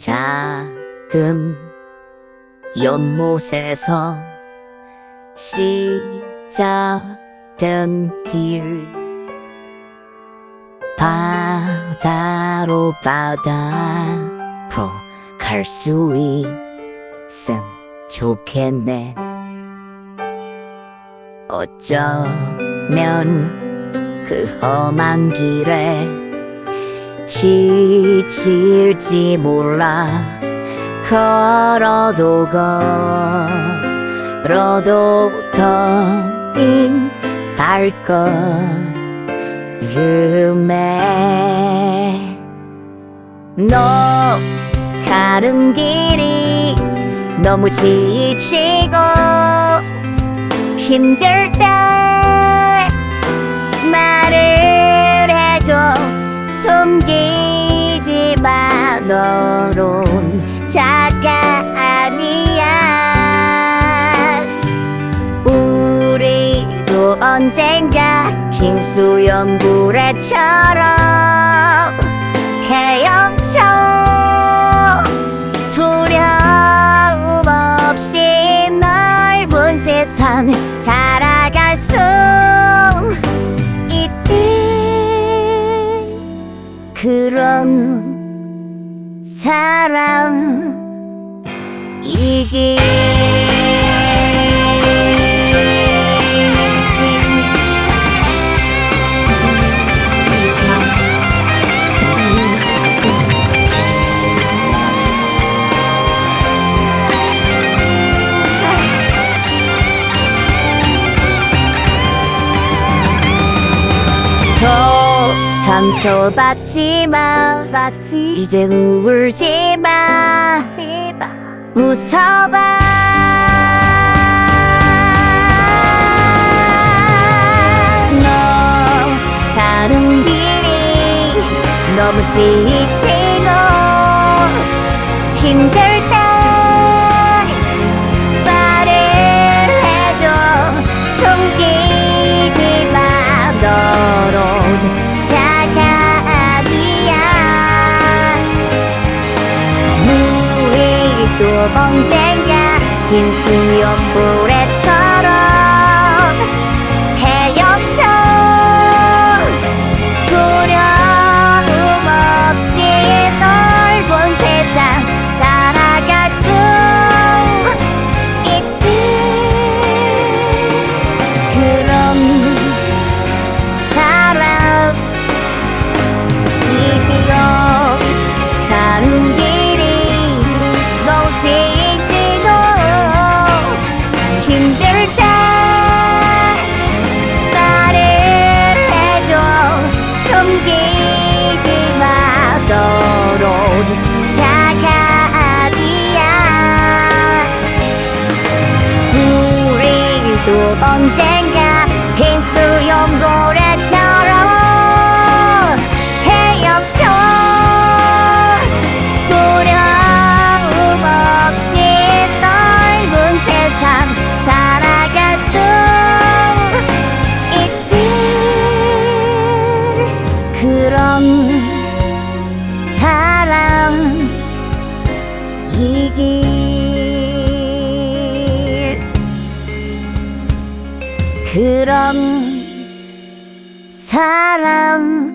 지금 연못에서 시작된 길. 바다로 바다로 갈 수 있음 좋겠네. 어쩌면 그 험한 길에 지칠지 몰라. 걸어도 걸어도 더인 발걸음에 너 가는 길이 너무 지치고 힘들 때 숨기지 마. 너론 작가 아니야. 우리도 언젠가 흰 수염고래처럼 헤엄쳐 그런 사람이기 상처받지 마 이제 울지 마. 웃어봐. 너 가는 길이 너무 지치고 힘들 언젠가 긴 수염고래처럼 헤엄쳐 우리도 언 그런 사람이길